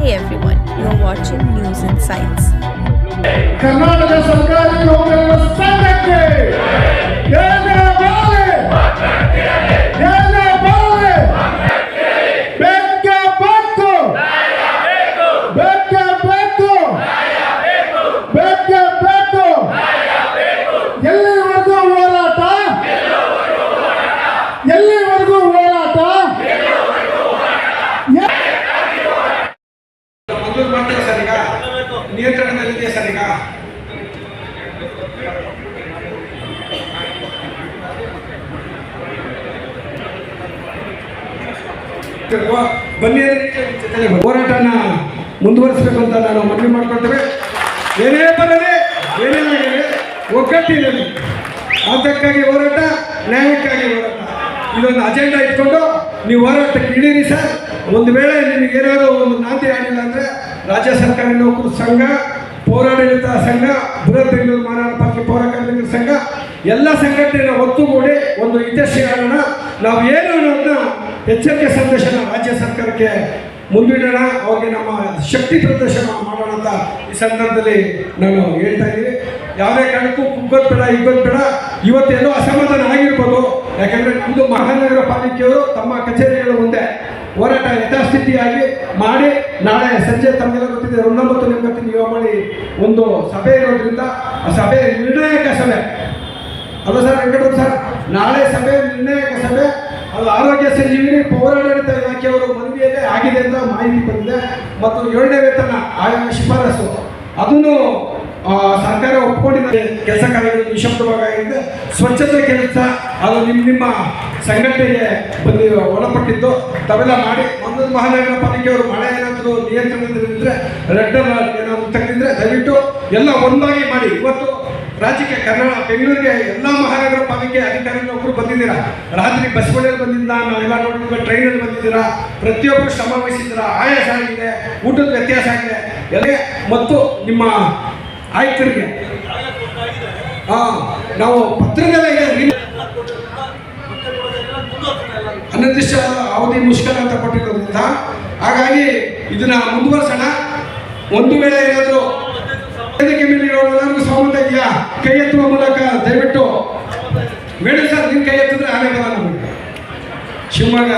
Hey everyone, you're watching News Insights. Karnataka ಸರ್ಕಾರಿ ನಿಯಂತ್ರಣದಲ್ಲಿದೆಯಾ sir ಈಗ? ಬನ್ನಿ ಜೊತೆಗೆ ಹೋರಾಟನ ಮುಂದುವರಿಸಬೇಕು ಅಂತ ನಾನು ಮನವಿ ಮಾಡ್ಕೊಳ್ತೇವೆ. ಏನೇ ಬರಲಿ, ಏನೇ ಆಗಲಿ, ಒಗ್ಗಟ್ಟಿರಲಿ. ಅದಕ್ಕಾಗಿ ಹೋರಾಟ, ನ್ಯಾಯಕ್ಕಾಗಿ ಹೋರಾಟ. ಇದೊಂದು ಅಜೆಂಡಾ ಇಟ್ಕೊಂಡು ನೀವು ಹೋರಾಟಕ್ಕೆ ಇಳೀರಿ ಸರ್. ಒಂದು ವೇಳೆ ನಿಮಗೆ ಏನಾದರೂ ಒಂದು ನಾಂದಿ ಆಗಿಲ್ಲ ಅಂದರೆ ರಾಜ್ಯ ಸರ್ಕಾರಿ ನೌಕರ ಸಂಘ, ಪೌರಾಡಳಿತ ಸಂಘ ಬೃಹತ್ ಬೆಂಗಳೂರು ಮಾರಾಟ ಪಾಲಿಕೆ ಪೌರ ಕಾರ್ಮಿಕರ ಸಂಘ, ಎಲ್ಲ ಸಂಘಟನೆಯ ಒತ್ತುಗೂಡಿ ಒಂದು ಇತಿಹಾಸ ಆಗೋಣ ನಾವು ಏನು ಅನ್ನೋದನ್ನ ಎಚ್ಚರಿಕೆ ಸಂದೇಶನ ರಾಜ್ಯ ಸರ್ಕಾರಕ್ಕೆ ಮುಂದಿಡೋಣ. ಅವ್ರಿಗೆ ನಮ್ಮ ಶಕ್ತಿ ಪ್ರದರ್ಶನ ಮಾಡೋಣ ಅಂತ ಈ ಸಂದರ್ಭದಲ್ಲಿ ನಾನು ಹೇಳ್ತಾ ಇದ್ದೀನಿ. ಯಾವುದೇ ಕಾರಣಕ್ಕೂ ಕುಗ್ಗೋದು ಬೇಡ ಇಗ್ಗೋದು ಬೇಡ. ಇವತ್ತೇನೋ ಅಸಮಾಧಾನ ಆಗಿರ್ಬೋದು. ಯಾಕಂದ್ರೆ ನಮ್ಮದು ಮಹಾನಗರ ಪಾಲಿಕೆಯವರು ತಮ್ಮ ಕಚೇರಿಗಳ ಮುಂದೆ ಹೋರಾಟ ಯಥಾಸ್ಥಿತಿಯಾಗಿ ಮಾಡಿ ನಾಳೆ ಸಂಜೆ ತಮಗೆಲ್ಲ ಗೊತ್ತಿದೆ ಒಂದೊಂಬತ್ತು ನಿಂಬತ್ತು ನೀವು ಮಾಡಿ ಒಂದು ಸಭೆ ಇರೋದ್ರಿಂದ ಆ ಸಭೆ ನಿರ್ಣಾಯಕ ಸಭೆ. ಅಲ್ಲ ಸರ್ ವೆಂಕಟಪ್ಪ ಸರ್? ನಾಳೆ ಸಭೆ ನಿರ್ಣಾಯಕ ಸಭೆ. ಅದು ಆರೋಗ್ಯ ಸಂಜೀವಿನಿ ಪೌರಾಡಳಿತ ಇಲಾಖೆಯವರು ಮನವಿಯಲ್ಲೇ ಆಗಿದೆ ಅಂತ ಮಾಹಿತಿ ಬಂದಿದೆ. ಮತ್ತು ಏಳನೇ ವೇತನ ಆಯೋಗ ಶಿಫಾರಸು. ಅದನ್ನು ಸರ್ಕಾರ ಒಪ್ಪಿಕೊಂಡಿದ್ದಾರೆ ಕೆಲಸ ಕಾರ್ಯಗಳು ನಿಶಬ್ದವಾಗಿದೆ ಸ್ವಚ್ಛತೆ ಕೆಲಸ, ಅದು ನಿಮ್ಮ ನಿಮ್ಮ ಸಂಘಟನೆಗೆ ಬಂದು ಒಳಪಟ್ಟಿದ್ದು, ತಾವೆಲ್ಲ ಮಾಡಿ. ಒಂದೊಂದು ಮಹಾನಗರ ಪಾಲಿಕೆಯವರು ಮಳೆ ಏನಾದರೂ ನಿಯಂತ್ರಣದಲ್ಲಿದ್ದರೆ ರೆಡ್ ಅಲರ್ಟ್ ಏನಾದರೂ ತೆಗೆದಿದ್ರೆ ದಯವಿಟ್ಟು ಎಲ್ಲ ಒಂದಾಗಿ ಮಾಡಿ. ಇವತ್ತು ರಾಜ್ಯಕ್ಕೆ ಕನ್ನಡ ಬೆಂಗಳೂರಿಗೆ ಎಲ್ಲ ಮಹಾನಗರ ಪಾಲಿಕೆ ಅಧಿಕಾರಿಗಳು ಒಬ್ಬರು ಬಂದಿದ್ದೀರಾ? ರಾತ್ರಿ ಬಸ್ಗಳಲ್ಲಿ ಬಂದಿದ್ದ ನಾವೆಲ್ಲ ನೋಡಿದ್ವಿ, ಟ್ರೈನಲ್ಲಿ ಬಂದಿದ್ದೀರಾ? ಪ್ರತಿಯೊಬ್ಬರು ಶ್ರಮ ವಹಿಸಿದ್ದೀರಾ? ಆಯಾಸ ಆಗಿದೆ, ಊಟದ ವ್ಯತ್ಯಾಸ ಆಗಿದೆ. ಎಲ್ಲ ಮತ್ತು ನಿಮ್ಮ ಆಯುಕ್ತರಿಗೆ ಹಾ ನಾವು ಪತ್ರಿಕೆಗಳಿಗೆ ಅನಿರ್ದಿಷ್ಟ ಅವಧಿ ಮುಷ್ಕರ ಅಂತ ಕೊಟ್ಟಿರೋದ್ರಿಂದ, ಹಾಗಾಗಿ ಇದನ್ನ ಮುಂದುವರ್ಸೋಣ. ಒಂದು ವೇಳೆ ಏನಾದರೂ ವೇದಿಕೆ ಮೇಲೆ ಇರೋರೆಲ್ಲರಿಗೂ ಇದೆಯಾ? ಕೈ ಎತ್ತುವ ಮೂಲಕ ದಯವಿಟ್ಟು, ಬೇಡ ಸರ್ ನಿಮ್ಮ ಕೈ ಎತ್ತಿದ್ರೆ ಆಗಲ್ಲ ನಮಗೆ. ಶಿವಮೊಗ್ಗ